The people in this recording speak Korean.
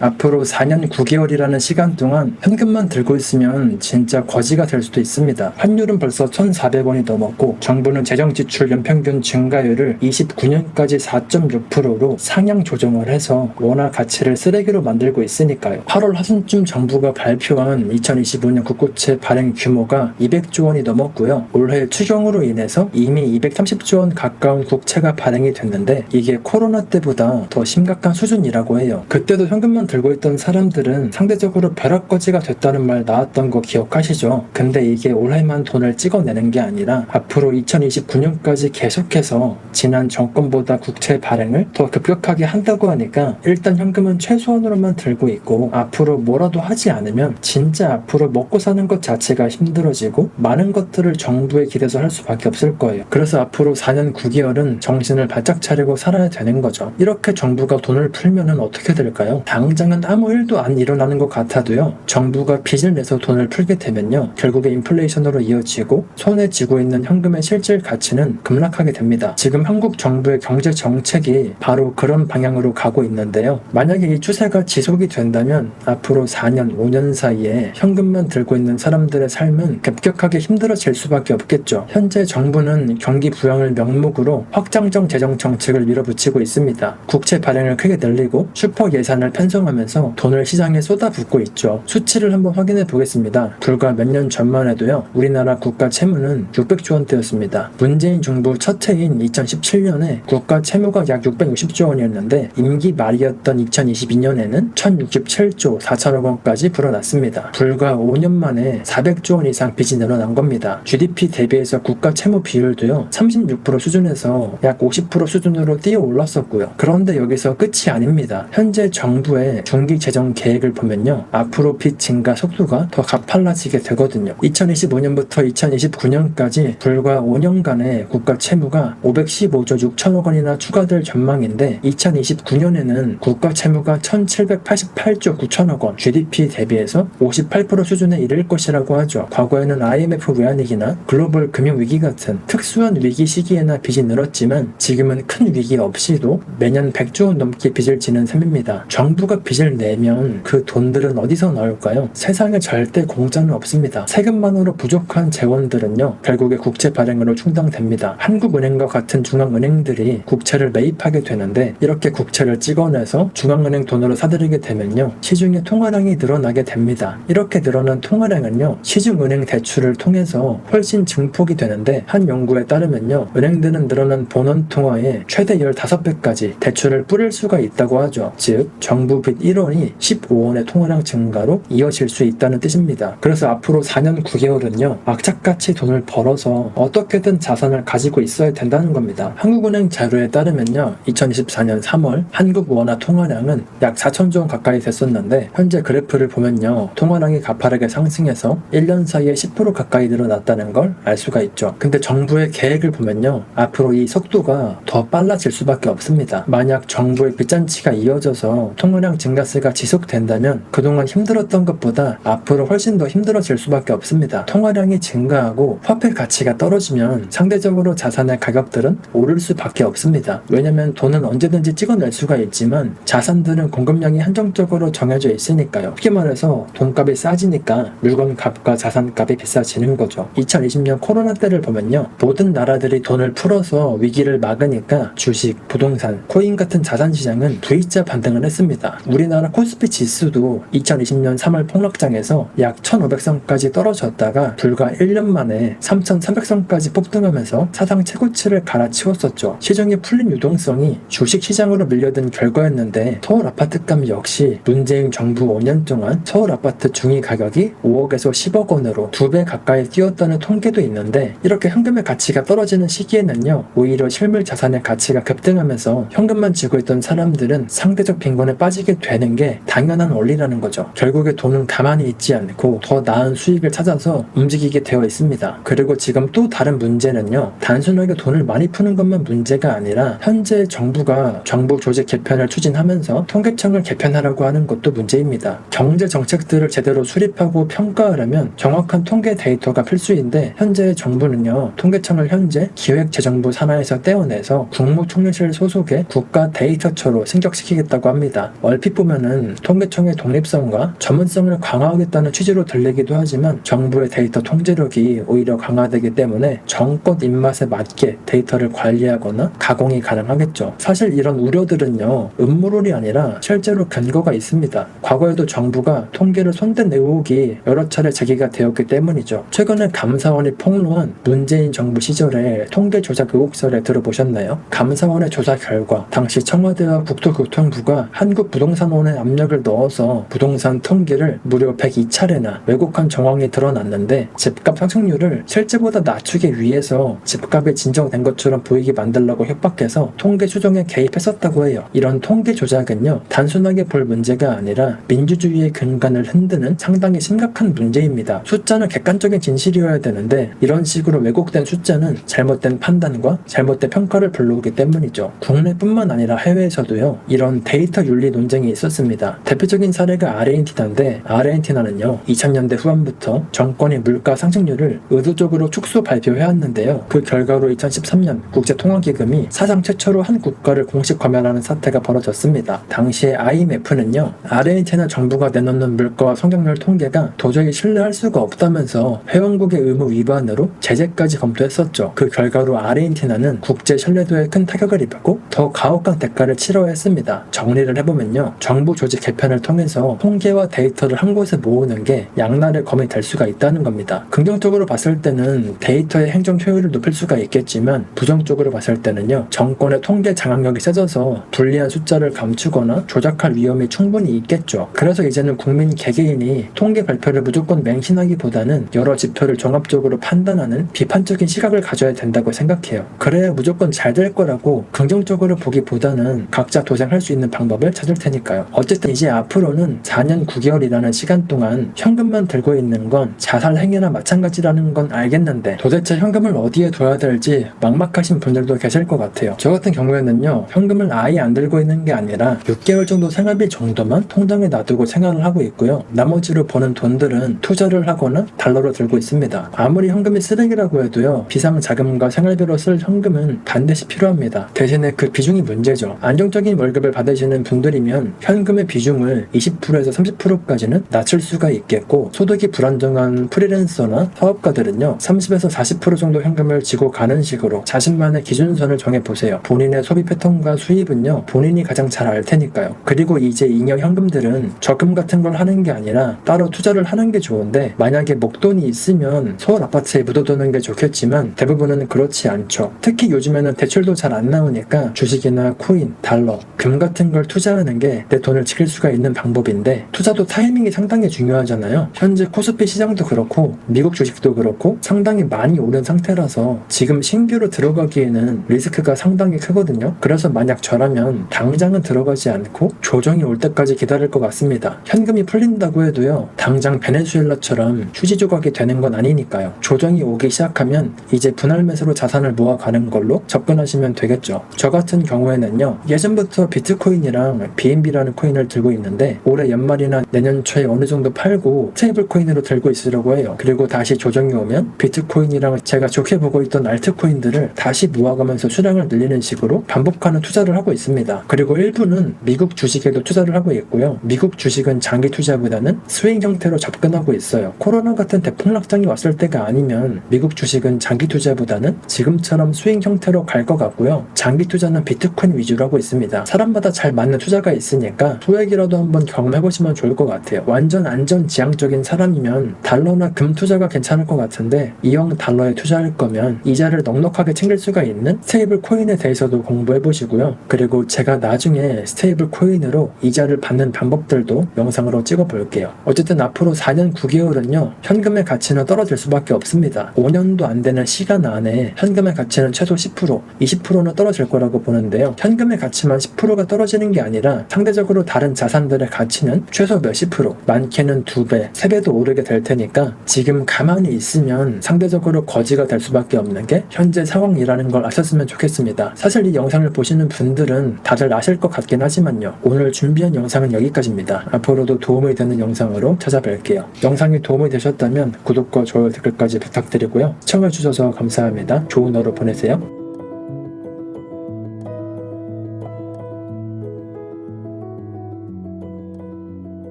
앞으로 4년 9개월이라는 시간 동안 현금만 들고 있으면 진짜 거지가 될 수도 있습니다. 환율은 벌써 1,400원이 넘었고 정부는 재정 지출 연평균 증가율을 29년까지 4.6%로 상향 조정을 해서 원화 가치를 쓰레기로 만들고 있으니까요. 8월 하순쯤 정부가 발표한 2025년 국고채 발행 규모가 200조 원이 넘었고요. 올해 추경으로 인해서 이미 230조 원 가까운 국채가 발행이 됐는데 이게 코로나 때보다 더 심각한 수준이라고 해요. 그때도 현금만 들고 있던 사람들은 상대적으로 벼락거지가 됐다는 말 나왔던 거 기억하시죠? 근데 이게 올해만 돈을 찍어내는 게 아니라 앞으로 2029년까지 계속해서 지난 정권보다 국채 발행을 더 급격하게 한다고 하니까 일단 현금은 최소한으로만 들고 있고 앞으로 뭐라도 하지 않으면 진짜 앞으로 먹고 사는 것 자체가 힘들어지고 많은 것들을 정부에 기대서 할 수밖에 없을 거예요. 그래서 앞으로 4년 9개월은 정신을 바짝 차리고 살아야 되는 거죠. 이렇게 정부가 돈을 풀면은 어떻게 될까요? 당장 은 아무 일도 안 일어나는 것 같아도요. 정부가 빚을 내서 돈을 풀게 되면요. 결국에 인플레이션으로 이어지고 손에 쥐고 있는 현금의 실질 가치는 급락하게 됩니다. 지금 한국 정부의 경제 정책이 바로 그런 방향으로 가고 있는데요. 만약에 이 추세가 지속이 된다면 앞으로 4년, 5년 사이에 현금만 들고 있는 사람들의 삶은 급격하게 힘들어질 수밖에 없겠죠. 현재 정부는 경기 부양을 명목으로 확장적 재정 정책을 밀어붙이고 있습니다. 국채 발행을 크게 늘리고 슈퍼 예산을 편성하 면서 돈을 시장에 쏟아붓고 있죠. 수치를 한번 확인해 보겠습니다. 불과 몇 년 전만 해도요. 우리나라 국가 채무는 600조 원대였습니다. 문재인 정부 첫 해인 2017년에 국가 채무가 약 660조 원이었는데 임기 말이었던 2022년에는 1067조 4천억 원까지 불어났습니다. 불과 5년 만에 400조 원 이상 빚이 늘어난 겁니다. GDP 대비해서 국가 채무 비율도요. 36% 수준에서 약 50% 수준으로 뛰어 올랐었고요. 그런데 여기서 끝이 아닙니다. 현재 정부의 중기 재정 계획을 보면요. 앞으로 빚 증가 속도가 더 가팔라지게 되거든요. 2025년부터 2029년까지 불과 5년간의 국가 채무가 515조 6천억 원이나 추가될 전망인데 2029년에는 국가 채무가 1788조 9천억 원, GDP 대비해서 58% 수준에 이를 것이라고 하죠. 과거에는 IMF 외환위기나 글로벌 금융위기 같은 특수한 위기 시기에나 빚이 늘었지만 지금은 큰 위기 없이도 매년 100조 원 넘게 빚을 지는 셈입니다. 정부가 빚을 내면 그 돈들은 어디서 나올까요? 세상에 절대 공짜는 없습니다. 세금만으로 부족한 재원들은요, 결국에 국채 발행으로 충당됩니다. 한국은행과 같은 중앙은행들이 국채를 매입하게 되는데 이렇게 국채를 찍어내서 중앙은행 돈으로 사들이게 되면요, 시중에 통화량이 늘어나게 됩니다. 이렇게 늘어난 통화량은요, 시중은행 대출을 통해서 훨씬 증폭이 되는데 한 연구에 따르면요, 은행들은 늘어난 본원 통화의 최대 15배까지 대출을 뿌릴 수가 있다고 하죠. 즉, 정부 빚 1원이 15원의 통화량 증가로 이어질 수 있다는 뜻입니다. 그래서 앞으로 4년 9개월은요, 악착같이 돈을 벌어서 어떻게든 자산을 가지고 있어야 된다는 겁니다. 한국은행 자료에 따르면요, 2024년 3월 한국 원화 통화량은 약 4천조 원 가까이 됐었는데, 현재 그래프를 보면요, 통화량이 가파르게 상승해서 1년 사이에 10% 가까이 늘어났다는 걸 알 수가 있죠. 근데 정부의 계획을 보면요, 앞으로 이 속도가 더 빨라질 수밖에 없습니다. 만약 정부의 빚잔치가 이어져서 통화량 증가세가 지속된다면 그동안 힘들었던 것보다 앞으로 훨씬 더 힘들어질 수밖에 없습니다. 통화량이 증가하고 화폐 가치가 떨어지면 상대적으로 자산의 가격들은 오를 수밖에 없습니다. 왜냐면 돈은 언제든지 찍어낼 수가 있지만 자산들은 공급량이 한정적으로 정해져 있으니까요. 쉽게 말해서 돈값이 싸지니까 물건 값과 자산 값이 비싸지는 거죠. 2020년 코로나 때를 보면요. 모든 나라들이 돈을 풀어서 위기를 막으니까 주식, 부동산, 코인 같은 자산 시장은 V자 반등을 했습니다. 우리나라 코스피 지수도 2020년 3월 폭락장에서 약 1,500선까지 떨어졌다가 불과 1년 만에 3,300선까지 폭등하면서 사상 최고치를 갈아치웠었죠. 시중에 풀린 유동성이 주식 시장으로 밀려든 결과였는데 서울 아파트값 역시 문재인 정부 5년 동안 서울 아파트 중위 가격이 5억에서 10억 원으로 두배 가까이 뛰었다는 통계도 있는데 이렇게 현금의 가치가 떨어지는 시기에는요 오히려 실물 자산의 가치가 급등하면서 현금만 쥐고 있던 사람들은 상대적 빈곤에 빠지게 되는 게 당연한 원리라는 거죠. 결국에 돈은 가만히 있지 않고 더 나은 수익을 찾아서 움직이게 되어 있습니다. 그리고 지금 또 다른 문제는요 단순하게 돈을 많이 푸는 것만 문제가 아니라 현재 정부가 정부 조직 개편을 추진하면서 통계청을 개편하라고 하는 것도 문제입니다. 경제 정책들을 제대로 수립하고 평가하려면 정확한 통계 데이터가 필수인데 현재 정부는요 통계청을 현재 기획재정부 산하에서 떼어내서 국무총리실 소속의 국가 데이터처로 승격시키겠다고 합니다. 얼핏 얼핏 보면은 통계청의 독립성과 전문성을 강화하겠다는 취지로 들리기도 하지만 정부의 데이터 통제력이 오히려 강화되기 때문에 정권 입맛에 맞게 데이터를 관리하거나 가공이 가능하겠죠. 사실 이런 우려들은요, 음모론이 아니라 실제로 근거가 있습니다. 과거에도 정부가 통계를 손댄 의혹이 여러 차례 제기가 되었기 때문이죠. 최근에 감사원이 폭로한 문재인 정부 시절에 통계 조작 의혹설에 들어보셨나요? 감사원의 조사 결과 당시 청와대와 국토교통부가 한국 부동산 원에 압력을 넣어서 부동산 통계를 무려 102차례나 왜곡한 정황이 드러났는데 집값 상승률을 실제보다 낮추기 위해서 집값이 진정된 것처럼 보이게 만들려고 협박해서 통계 수정에 개입했었다고 해요. 이런 통계 조작은요 단순하게 볼 문제가 아니라 민주주의의 근간을 흔드는 상당히 심각한 문제입니다. 숫자는 객관적인 진실이어야 되는데 이런 식으로 왜곡된 숫자는 잘못된 판단과 잘못된 평가를 불러오기 때문이죠. 국내뿐만 아니라 해외에서도요 이런 데이터 윤리 논쟁이 있었습니다. 대표적인 사례가 아르헨티나인데 아르헨티나는요 2000년대 후반부터 정권이 물가 상승률을 의도적으로 축소 발표해왔는데요. 그 결과로 2013년 국제통화기금이 사상 최초로 한 국가를 공식 과멸하는 사태가 벌어졌습니다. 당시에 IMF는요 아르헨티나 정부가 내놓는 물가와 성장률 통계가 도저히 신뢰할 수가 없다면서 회원국의 의무 위반으로 제재까지 검토했었죠. 그 결과로 아르헨티나는 국제 신뢰도에 큰 타격을 입었고 더 가혹한 대가를 치러야 했습니다. 정리를 해보면요. 정부 조직 개편을 통해서 통계와 데이터를 한 곳에 모으는 게 양날의 검이 될 수가 있다는 겁니다. 긍정적으로 봤을 때는 데이터의 행정 효율을 높일 수가 있겠지만 부정적으로 봤을 때는요. 정권의 통계 장악력이 세져서 불리한 숫자를 감추거나 조작할 위험이 충분히 있겠죠. 그래서 이제는 국민 개개인이 통계 발표를 무조건 맹신하기보다는 여러 지표를 종합적으로 판단하는 비판적인 시각을 가져야 된다고 생각해요. 그래야 무조건 잘 될 거라고 긍정적으로 보기보다는 각자 도생할 수 있는 방법을 찾을 테니 까요. 어쨌든 이제 앞으로는 4년 9개월이라는 시간 동안 현금만 들고 있는 건 자살 행위나 마찬가지라는 건 알겠는데 도대체 현금을 어디에 둬야 될지 막막하신 분들도 계실 것 같아요. 저 같은 경우에는요, 현금을 아예 안 들고 있는 게 아니라 6개월 정도 생활비 정도만 통장에 놔두고 생활을 하고 있고요. 나머지로 버는 돈들은 투자를 하거나 달러로 들고 있습니다. 아무리 현금이 쓰레기라고 해도요, 비상 자금과 생활비로 쓸 현금은 반드시 필요합니다. 대신에 그 비중이 문제죠. 안정적인 월급을 받으시는 분들이면 현금의 비중을 20%에서 30%까지는 낮출 수가 있겠고 소득이 불안정한 프리랜서나 사업가들은요 30에서 40% 정도 현금을 지고 가는 식으로 자신만의 기준선을 정해 보세요. 본인의 소비 패턴과 수입은요 본인이 가장 잘 알 테니까요. 그리고 이제 잉여 현금들은 적금 같은 걸 하는 게 아니라 따로 투자를 하는 게 좋은데 만약에 목돈이 있으면 서울 아파트에 묻어두는 게 좋겠지만 대부분은 그렇지 않죠. 특히 요즘에는 대출도 잘 안 나오니까 주식이나 코인, 달러, 금 같은 걸 투자하는 게내 돈을 지킬 수가 있는 방법인데 투자도 타이밍이 상당히 중요하잖아요. 현재 코스피 시장도 그렇고 미국 주식도 그렇고 상당히 많이 오른 상태라서 지금 신규로 들어가기에는 리스크가 상당히 크거든요. 그래서 만약 저라면 당장은 들어가지 않고 조정이 올 때까지 기다릴 것 같습니다. 현금이 풀린다고 해도요. 당장 베네수엘라처럼 휴지 조각이 되는 건 아니니까요. 조정이 오기 시작하면 이제 분할 매수로 자산을 모아가는 걸로 접근하시면 되겠죠. 저 같은 경우에는요. 예전부터 비트코인이랑 BNB 라는 코인을 들고 있는데 올해 연말이나 내년 초에 어느 정도 팔고 스테이블 코인으로 들고 있으려고 해요. 그리고 다시 조정이 오면 비트코인이랑 제가 좋게 보고 있던 알트코인들을 다시 모아가면서 수량을 늘리는 식으로 반복하는 투자를 하고 있습니다. 그리고 일부는 미국 주식에도 투자를 하고 있고요. 미국 주식은 장기 투자보다는 스윙 형태로 접근하고 있어요. 코로나 같은 대폭락장이 왔을 때가 아니면 미국 주식은 장기 투자보다는 지금처럼 스윙 형태로 갈 것 같고요. 장기 투자는 비트코인 위주로 하고 있습니다. 사람마다 잘 맞는 투자가 있으니 까 소액이라도 한번 경험해보시면 좋을 것 같아요. 완전 안전지향적인 사람이면 달러나 금 투자가 괜찮을 것 같은데 이형 달러에 투자할 거면 이자를 넉넉하게 챙길 수가 있는 스테이블 코인에 대해서도 공부해 보시고요. 그리고 제가 나중에 스테이블 코인으로 이자를 받는 방법들도 영상으로 찍어 볼게요. 어쨌든 앞으로 4년 9개월은요, 현금의 가치는 떨어질 수밖에 없습니다. 5년도 안 되는 시간 안에 현금의 가치는 최소 10%, 20%는 떨어질 거라고 보는데요. 현금의 가치만 10%가 떨어지는 게 아니라 상대적으로 다른 자산들의 가치는 최소 몇십 프로, 많게는 두 배, 세 배도 오르게 될 테니까 지금 가만히 있으면 상대적으로 거지가 될 수밖에 없는 게 현재 상황이라는 걸 아셨으면 좋겠습니다. 사실 이 영상을 보시는 분들은 다들 아실 것 같긴 하지만요. 오늘 준비한 영상은 여기까지입니다. 앞으로도 도움이 되는 영상으로 찾아뵐게요. 영상이 도움이 되셨다면 구독과 좋아요 댓글까지 부탁드리고요. 시청해주셔서 감사합니다. 좋은 하루 보내세요.